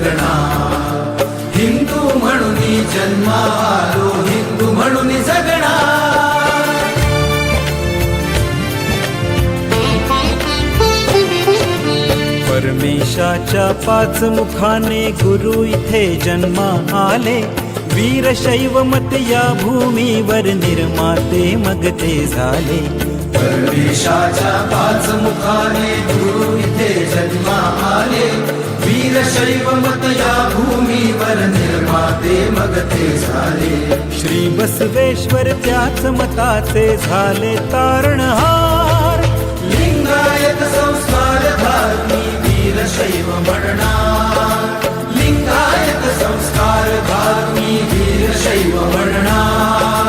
जगणा हिंदू म्हणून जन्मा हिंदू म्हणून जगणा परमेशाच्या पाच मुखाने गुरु इथे जन्मा आले वीर शैवमत या भूमीवर निर्माते मग ते झाले. परमेशाच्या पाच मुखाने गुरु शैव मत या भूमीवर निर्माते मग ते झाले श्री बसवेश्वर त्याच मताचे झाले तारणहार. लिंगायत संस्कार धारणी वीरशैव म्हणणार लिंगायत संस्कार धारणी वीरशैव म्हणणार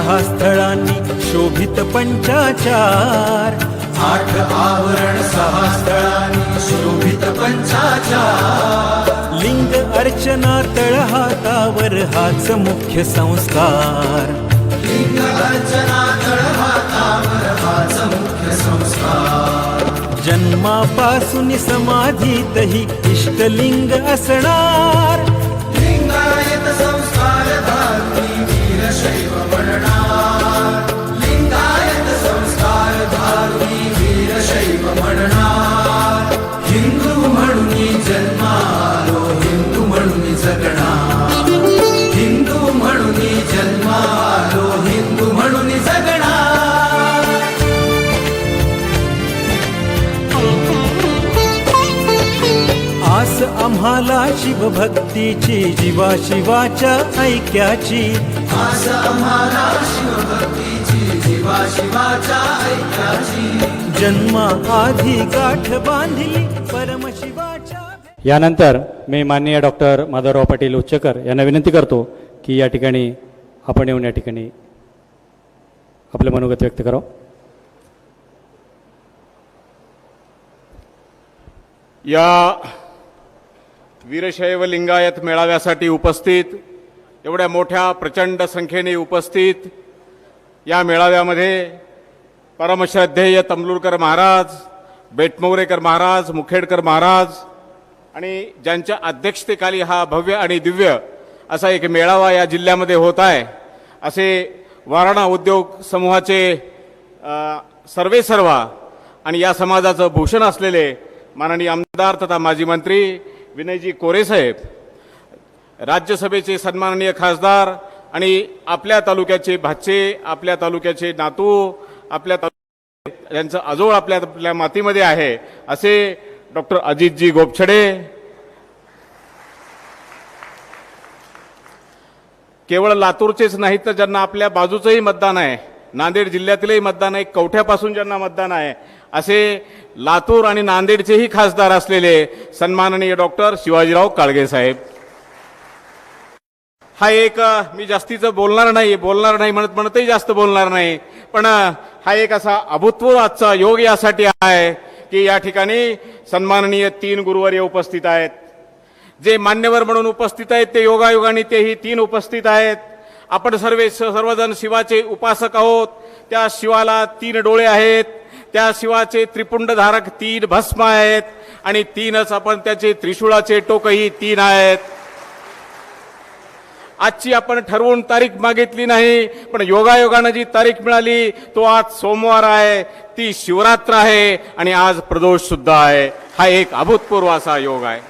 सहा स्थळांनी शोभित पंचाचार. आठ आवरण सहा स्थळांनी शोभित पंचाचार. लिंग अर्चना तळहातावर हाच मुख्य संस्कार. लिंग अर्चना तळहातावर हाच मुख्य संस्कार. जन्मापासून समाधीतही इष्टलिंग असणार. लिंगायत संस्कार धारणी म्हणणार लिंगायत संस्कार धारणी वीरशैव म्हणणार हिंदू म्हणून जन्मालो हिंदू म्हणून जगणार हिंदू म्हणून जन्मालो हिंदू म्हणून जगणार आस आम्हाला शिवभक्तीची जीवा शिवाच्या ऐक्याची यानंतर मी माननीय डॉक्टर माधवराव पाटील उच्चकर यांना विनंती करतो की या ठिकाणी आपण येऊन या ठिकाणी आपलं मनोगत व्यक्त करावं. या वीरशैव लिंगायत मेळाव्यासाठी उपस्थित एवढ्या मोठ्या प्रचंड संख्येने उपस्थित या मेळाव्यामध्ये परमश्रद्धेय तमलुरकर महाराज बेटमोरेकर महाराज मुखेडकर महाराज आणि ज्यांच्या अध्यक्षतेखाली हा भव्य आणि दिव्य असा एक मेळावा या जिल्ह्यामध्ये होत आहे असे वारणा उद्योग समूहाचे सर्वे सर्वा आणि या समाजाचं भूषण असलेले माननीय आमदार तथा माजी मंत्री विनयजी कोरेसाहेब राज्यसभेचे सन्माननीय खासदार आणि आपल्या तालुक्याचे भाचे आपल्या तालुक्याचे नातू आपल्या तालुक्या यांचं आजोळ आपल्या आपल्या मातीमध्ये आहे असे डॉक्टर अजितजी गोपछडे. केवळ लातूरचेच नाही तर ज्यांना आपल्या बाजूचंही मतदान आहे नांदेड जिल्ह्यातीलही मतदान आहे कवठ्यापासून ज्यांना मतदान आहे असे लातूर आणि नांदेडचेही खासदार असलेले सन्माननीय डॉक्टर शिवाजीराव काळगे साहेब. हा एक मी जास्तीचं बोलणार नाही बोलणार नाही म्हणत म्हणतही जास्त बोलणार नाही. पण हा एक असा अभूतपूर्व आजचा योग यासाठी आहे की या ठिकाणी सन्माननीय तीन गुरुवर्य उपस्थित आहेत. जे मान्यवर म्हणून उपस्थित आहेत ते योगायोगाने तेही तीन उपस्थित आहेत. आपण सर्व सर्वजण शिवाचे उपासक आहोत. त्या शिवाला तीन डोळे आहेत. त्या शिवाचे त्रिपुंडधारक तीन भस्म आहेत. आणि तीनच आपण त्याचे त्रिशूळाचे टोकही तीन आहेत. आजची आपण ठरवून तारीख मागितली नाही पण योगायोगानं जी तारीख मिळाली तो आज सोमवार आहे ती शिवरात्र आहे आणि आज प्रदोष सुद्धा आहे. हा एक अभूतपूर्व असा योग आहे.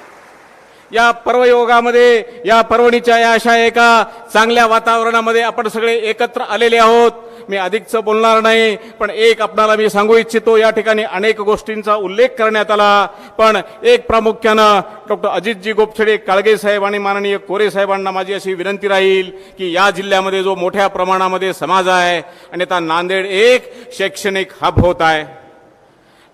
या पर्वयोगामध्ये या पर्वणीच्या या अशा एका चांगल्या वातावरणामध्ये आपण सगळे एकत्र आलेले आहोत. मी अधिकचं बोलणार नाही पण एक आपणाला मी सांगू इच्छितो या ठिकाणी अनेक गोष्टींचा उल्लेख करण्यात आला. पण एक प्रामुख्यानं डॉक्टर अजितजी गोपछडे काळगे साहेब आणि माननीय कोरे साहेबांना माझी अशी विनंती राहील की या जिल्ह्यामध्ये जो मोठ्या प्रमाणामध्ये समाज आहे आणि आता नांदेड एक शैक्षणिक हब होत आहे.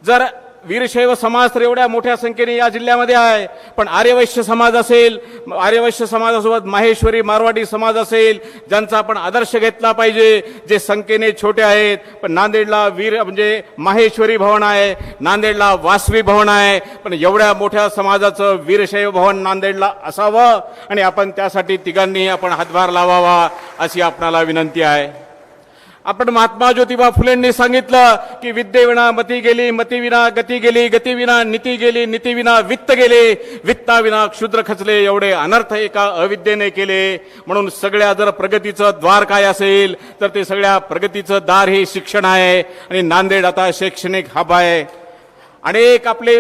जर वीरशैव समाज तर एवढ्या मोठ्या संख्येने या जिल्ह्यामध्ये आहे. पण आर्यवैश्य समाज असेल आर्यवैश्य समाजासोबत माहेश्वरी मारवाडी समाज असेल ज्यांचा आपण आदर्श घेतला पाहिजे जे संख्येने छोटे आहेत. पण नांदेडला वीर म्हणजे माहेश्वरी भवन आहे नांदेडला वासवी भवन आहे. पण एवढ्या मोठ्या समाजाचं वीरशैव भवन नांदेडला असावं. आणि आपण त्यासाठी तिघांनी आपण हातभार लावावा अशी आपणाला विनंती आहे. आपण महात्मा ज्योतिबा फुलेंनी सांगितलं की विद्येविना मती गेली मतीविना गती गेली गतीविना नीती गेली नीतीविना वित्त गेले वित्ताविना क्षुद्र खचले एवढे अनर्थ एका अविद्येने केले. म्हणून सगळ्या जर प्रगतीचं द्वार काय असेल तर ते सगळ्या प्रगतीचं दार हे शिक्षण आहे. आणि नांदेड आता शैक्षणिक हब आहे. अनेक आपले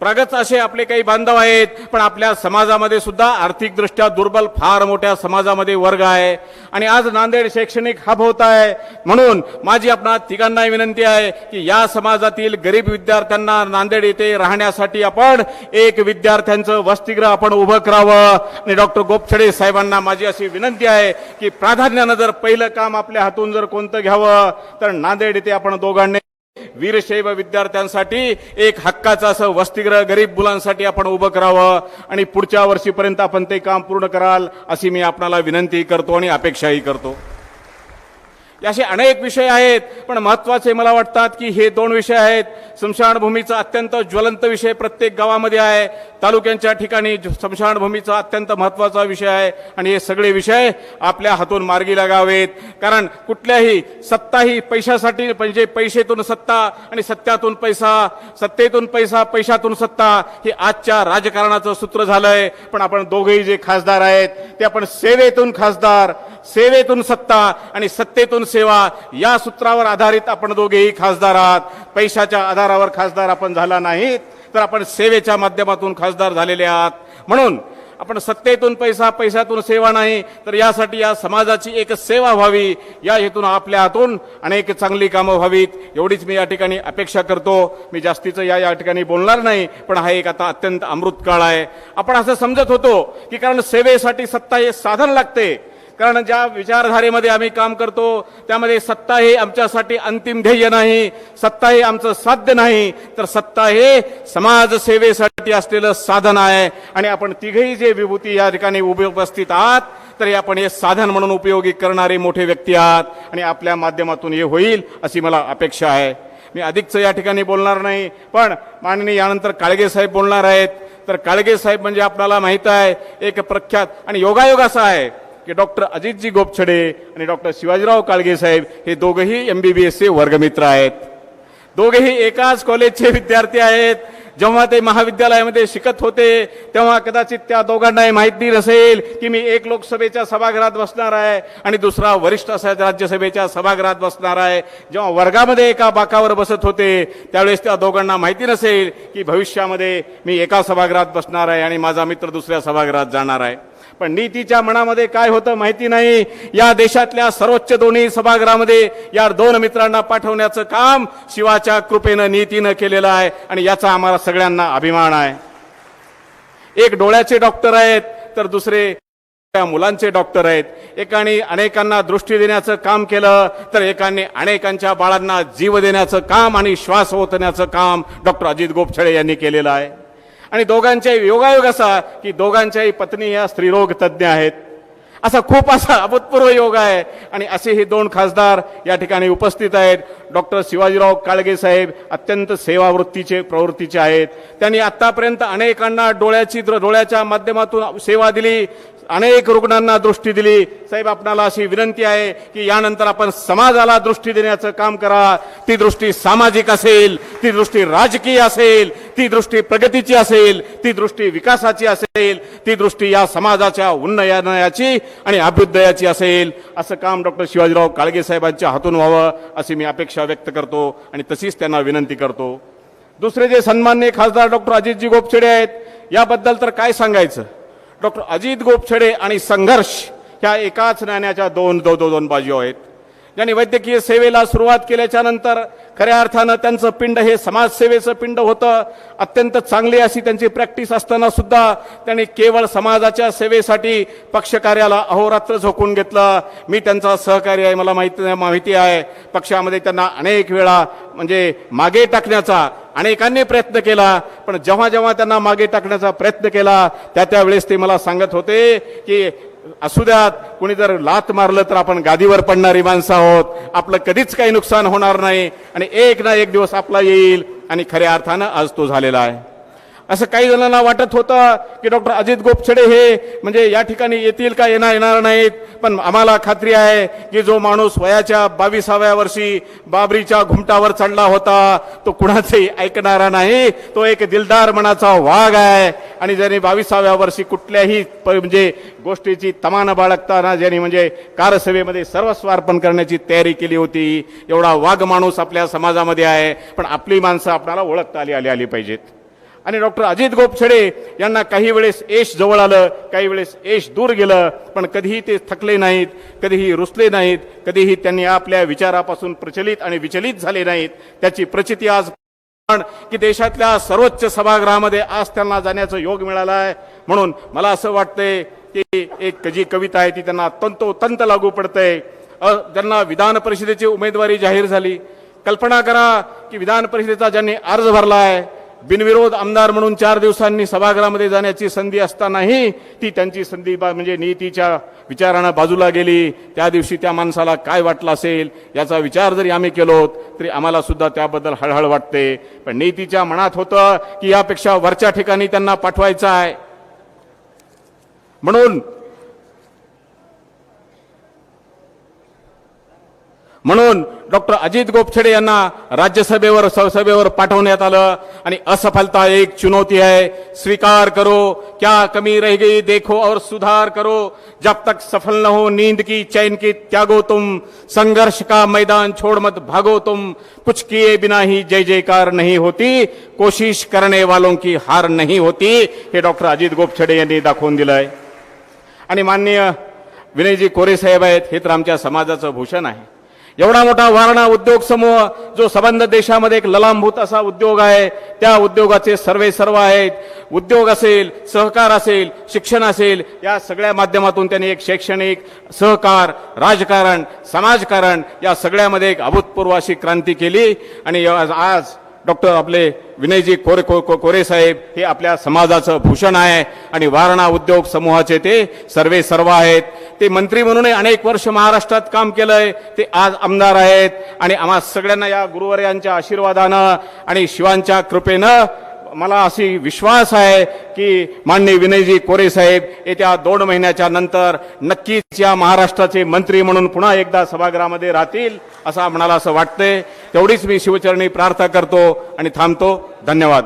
प्रगत असे आपले काही बांधव आहेत पण आपल्या समाजामध्ये सुद्धा आर्थिकदृष्ट्या दुर्बल फार मोठ्या समाजामध्ये वर्ग आहे. आणि आज नांदेड शैक्षणिक हब होत आहे. म्हणून माझी आपणा तिघांना विनंती आहे की या समाजातील गरीब विद्यार्थ्यांना नांदेड येथे राहण्यासाठी आपण एक विद्यार्थ्यांचं वसतिगृह आपण उभं करावं. आणि डॉक्टर गोपछडे साहेबांना माझी अशी विनंती आहे की प्राधान्यानं जर पहिलं काम आपल्या हातून जर कोणतं घ्यावं तर नांदेड येथे आपण दोघांनी वीरशैव विद्यार्थ्यांसाठी एक हक्काचं असं वसतिगृह गरीब मुलांसाठी आपण उभं करावं आणि पुढच्या वर्षीपर्यंत आपण ते काम पूर्ण कराल अशी मी आपणाला विनंती करतो आणि अपेक्षाही करतो. असे अनेक विषय आहेत पण महत्त्वाचे मला वाटतात की हे दोन विषय आहेत. स्मशानभूमीचा अत्यंत ज्वलंत विषय प्रत्येक गावामध्ये आहे. तालुक्यांच्या ठिकाणी स्मशानभूमीचा अत्यंत महत्त्वाचा विषय आहे. आणि हे सगळे विषय आपल्या हातून मार्गी लागावेत कारण कुठल्याही सत्ता ही पैशासाठी म्हणजे पैसेतून सत्ता आणि सत्यातून पैसा सत्तेतून पैसा पैशातून सत्ता हे आजच्या राजकारणाचं सूत्र झालंय. पण आपण दोघेही जे खासदार आहेत ते आपण सेवेतून खासदार सेवेतून सत्ता आणि सत्तेतून सेवा या सूत्रावर आधारित आपण दोघेही खासदार आहात. पैशाच्या आधारावर खासदार आपण झाला नाहीत तर आपण सेवेच्या माध्यमातून खासदार झालेले आहात. म्हणून आपण सत्तेतून पैसा पैशातून सेवा नाही तर यासाठी या समाजाची एक सेवा व्हावी या हेतून आपल्या हातून अनेक चांगली कामं व्हावीत. एवढीच मी या ठिकाणी अपेक्षा करतो. मी जास्तीचं या या ठिकाणी बोलणार नाही पण हा एक आता अत्यंत अमृत काळ आहे. आपण असं समजत होतो की कारण सेवेसाठी सत्ता हे साधन लागते. कारण ज्या विचारधारेमध्ये आम्ही काम करतो त्यामध्ये सत्ता हे आमच्यासाठी अंतिम ध्येय नाही सत्ता हे आमचं साध्य नाही तर सत्ता हे समाजसेवेसाठी असलेलं साधन आहे. आणि आपण तिघही जे विभूती या ठिकाणी उभे उपस्थित आहात तर आपण हे साधन म्हणून उपयोगी करणारे मोठे व्यक्ती आहात. आणि आपल्या माध्यमातून हे होईल अशी मला अपेक्षा आहे. मी अधिकचं या ठिकाणी बोलणार नाही पण माननीय यानंतर काळगे साहेब बोलणार आहेत. तर काळगे साहेब म्हणजे आपल्याला माहीत आहे एक प्रख्यात आणि योगायोग असा आहे. की डॉक्टर अजितजी गोपछडे आणि डॉक्टर शिवाजीराव काळगे साहेब हे दोघंही एम बी बी एसचे वर्गमित्र आहेत. दोघेही एकाच कॉलेजचे विद्यार्थी आहेत. जेव्हा ते महाविद्यालयामध्ये शिकत होते तेव्हा कदाचित त्या दोघांनाही माहिती नसेल की मी एक लोकसभेच्या सभागृहात बसणार आहे आणि दुसरा वरिष्ठ असा राज्यसभेच्या सभागृहात बसणार आहे. जेव्हा वर्गामध्ये एका बाकावर बसत होते त्यावेळेस त्या दोघांना माहिती नसेल की भविष्यामध्ये मी एका सभागृहात बसणार आहे आणि माझा मित्र दुसऱ्या सभागृहात जाणार आहे. पण नीतीच्या मनामध्ये काय होतं माहिती नाही. या देशातल्या सर्वोच्च दोन्ही सभागृहामध्ये या दोन मित्रांना पाठवण्याचं काम शिवाच्या कृपेनं नीतीनं केलेलं आहे आणि याचा आम्हाला सगळ्यांना अभिमान आहे. एक डोळ्याचे डॉक्टर आहेत तर दुसरे त्या मुलांचे डॉक्टर आहेत. एकाने अनेकांना दृष्टी देण्याचं काम केलं तर एकाने अनेकांच्या बाळांना जीव देण्याचं काम आणि श्वास ओतण्याचं काम डॉक्टर अजित गोपछळे यांनी केलेलं आहे. आणि दोघांच्याही योगायोग असा की दोघांच्याही पत्नी या स्त्रीरोग तज्ज्ञ आहेत. असा खूप असा अभूतपूर्व योग आहे. आणि असे हे दोन खासदार या ठिकाणी उपस्थित आहेत. डॉक्टर शिवाजीराव काळगे साहेब अत्यंत सेवावृत्तीचे प्रवृत्तीचे आहेत. त्यांनी आत्तापर्यंत अनेकांना डोळ्याची डोळ्याच्या माध्यमातून सेवा दिली. अनेक रुग्णांना दृष्टी दिली. साहेब आपणाला अशी विनंती आहे की यानंतर आपण समाजाला दृष्टी देण्याचं काम करा. ती दृष्टी सामाजिक असेल ती दृष्टी राजकीय असेल ती दृष्टी प्रगतीची असेल ती दृष्टी विकासाची असेल ती दृष्टी या समाजाच्या उन्नयनाची आणि अभ्युदयाची असेल. असं काम डॉक्टर शिवाजीराव काळगे साहेबांच्या हातून व्हावं अशी मी अपेक्षा व्यक्त करतो आणि तशीच त्यांना विनंती करतो. दुसरे जे सन्मान्य खासदार डॉक्टर अजितजी गोपचेडे आहेत याबद्दल तर काय सांगायचं? डॉक्टर अजित गोपछडे आणि संघर्ष ह्या एकाच नाण्याच्या दोन दो दो- दोन बाजू आहेत. ज्यांनी वैद्यकीय सेवेला सुरुवात केल्याच्यानंतर खऱ्या अर्थानं त्यांचं पिंड हे समाजसेवेचं पिंड होतं. अत्यंत चांगली अशी त्यांची प्रॅक्टिस असताना सुद्धा त्यांनी केवळ समाजाच्या सेवेसाठी पक्षकार्याला अहोरात्र झोकून घेतलं. मी त्यांचा सहकारी आहे मला माहिती माहिती आहे. पक्षामध्ये त्यांना अनेक वेळा म्हणजे मागे टाकण्याचा अनेकांनी प्रयत्न केला पण जेव्हा जेव्हा त्यांना मागे टाकण्याचा प्रयत्न केला त्या त्यावेळेस ते मला सांगत होते की असू द्यात कुणी जर लात मारलं तर आपण गादीवर पडणारी माणसं आहोत. आपलं कधीच काही नुकसान होणार नाही आणि एक ना एक दिवस आपला येईल आणि खऱ्या अर्थानं आज तो झालेला आहे. असं काही जणांना वाटत होतं की डॉक्टर अजित गोपछडे हे म्हणजे या ठिकाणी येतील का येणार येणार नाहीत. पण आम्हाला खात्री आहे की जो माणूस वयाच्या बावीसाव्या वर्षी बाबरीच्या घुमटावर चढला होता तो कुणाचंही ऐकणारा नाही. तो एक दिलदार मनाचा वाघ आहे. आणि ज्याने बावीसाव्या वर्षी कुठल्याही प- म्हणजे गोष्टीची तमान बाळगताना ज्यांनी म्हणजे कारसेवेमध्ये सर्वस्व अर्पण करण्याची तयारी केली होती एवढा वाघ माणूस आपल्या समाजामध्ये आहे. पण आपली माणसं आपल्याला ओळखता आली आली आली पाहिजेत. आणि डॉक्टर अजित गोपछडे यांना काही वेळेस यश जवळ आलं काही वेळेस यश दूर गेलं पण कधीही ते थकले नाहीत कधीही रुसले नाहीत कधीही त्यांनी आपल्या विचारापासून प्रचलित आणि विचलित झाले नाहीत. त्याची प्रचिती आज की देशातल्या सर्वोच्च सभागृहामध्ये आज त्यांना जाण्याचं योग मिळाला आहे म्हणून मला असं वाटतंय की एक जी कविता आहे ती त्यांना तंतोतंत लागू पडते त्यांना विधान परिषदेची उमेदवारी जाहीर झाली. कल्पना करा की विधान परिषदेचा ज्यांनी अर्ज भरला आहे बिनविरोध आमदार म्हणून चार दिवसांनी सभागृहामध्ये जाण्याची संधी असतानाही ती त्यांची संधी बा- म्हणजे नीतीच्या विचारानं बाजूला गेली. त्या दिवशी त्या माणसाला काय वाटलं असेल याचा विचार जरी आम्ही केलो तरी आम्हाला सुद्धा त्याबद्दल हळहळ वाटते. पण नीतीच्या मनात होतं की यापेक्षा वरच्या ठिकाणी त्यांना पाठवायचं आहे. म्हणून म्हणून डॉक्टर अजित गोपछडे यांना राज्यसभेवर संसभेवर पाठवण्यात आलं. आणि असफलता एक चुनौती है स्वीकार करो. क्या कमी रह गई देखो और सुधार करो. जब तक सफल न हो नींद की चैन की त्यागो तुम. संघर्ष का मैदान छोड़ मत भागो तुम. कुछ किए बिना ही जय जयकार नहीं होती. कोशिश करने वालों की हार नहीं होती. हे डॉक्टर अजित गोपछडे यांनी दाखवून दिलंय. आणि माननीय विनयजी कोरे साहेब आहेत. हे तर आमच्या समाजाचं भूषण आहे. एवढा मोठा वारणा उद्योग समूह जो संबंध देशामध्ये एक ललांभूत असा उद्योग आहे त्या उद्योगाचे सर्वे सर्व आहेत. उद्योग असेल सहकार असेल शिक्षण असेल या सगळ्या माध्यमातून त्यांनी एक शैक्षणिक सहकार राजकारण समाजकारण या सगळ्यामध्ये एक अभूतपूर्व अशी क्रांती केली. आणि आज- आज डॉक्टर आपले विनयजी कोरे को- को- कोरे साहेब हे आपल्या समाजाचं भूषण आहे आणि वारणा उद्योग समूहाचे ते सर्वे सर्व आहेत. ते मंत्री म्हणूनही अनेक वर्ष महाराष्ट्रात काम केलंय. ते आज आमदार आहेत आणि आम्हा सगळ्यांना या गुरुवर्यांच्या आशीर्वादानं आणि शिवांच्या कृपेनं मला अशी विश्वास आहे की माननीय विनयजी कोरे साहेब येत्या दोन महिन्याच्या नंतर नक्कीच या महाराष्ट्राचे मंत्री म्हणून पुन्हा एकदा सभागृहामध्ये राहतील असं म्हणाला असं वाटतंय. तेवढीच मी शिवचरणी प्रार्थना करतो आणि थांबतो. धन्यवाद.